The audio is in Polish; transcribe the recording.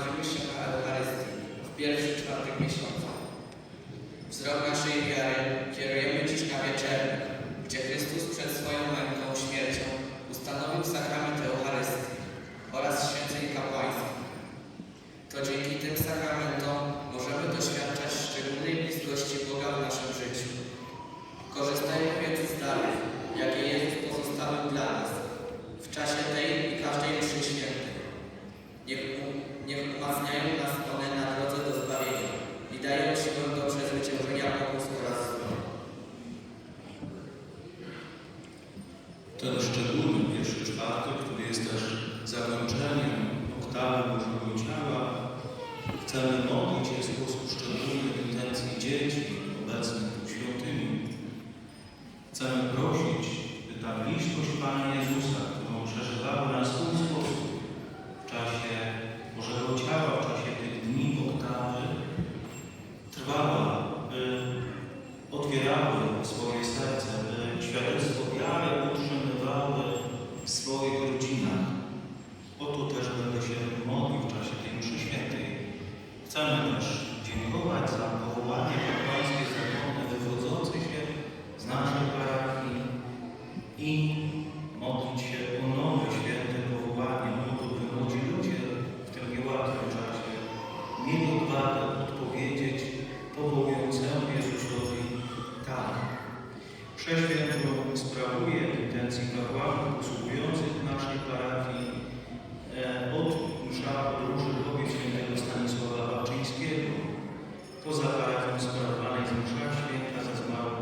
się na Eucharystii w pierwszy czwartek miesiąca. Ten szczególny pierwszy czwartek, który jest też zakończeniem oktawy Bożego Ciała, chcemy modlić się w sposób szczególny w intencji dzieci obecnych w świątyni. Chcemy prosić, by ta bliskość Pana Jezusa, którą przeżywały na swój sposób w czasie Bożego Ciała, w czasie tych dni oktawy, trwała, by otwierały swoich rodzinach. O to też będę się modlił w czasie tej mszy świętej. Chcemy też dziękować za powołanie kapłańskie zakony wywodzące się z naszej parafii i modlić się o nowe święte powołanie, o by młodzi ludzie w tym niełatwym czasie mieli odwagę odpowiedzieć powołującemu Jezusowi tak. Przeświętą sprawuje intencji kapłanów poza parafią sprawowanej z msza święta za zmarłych.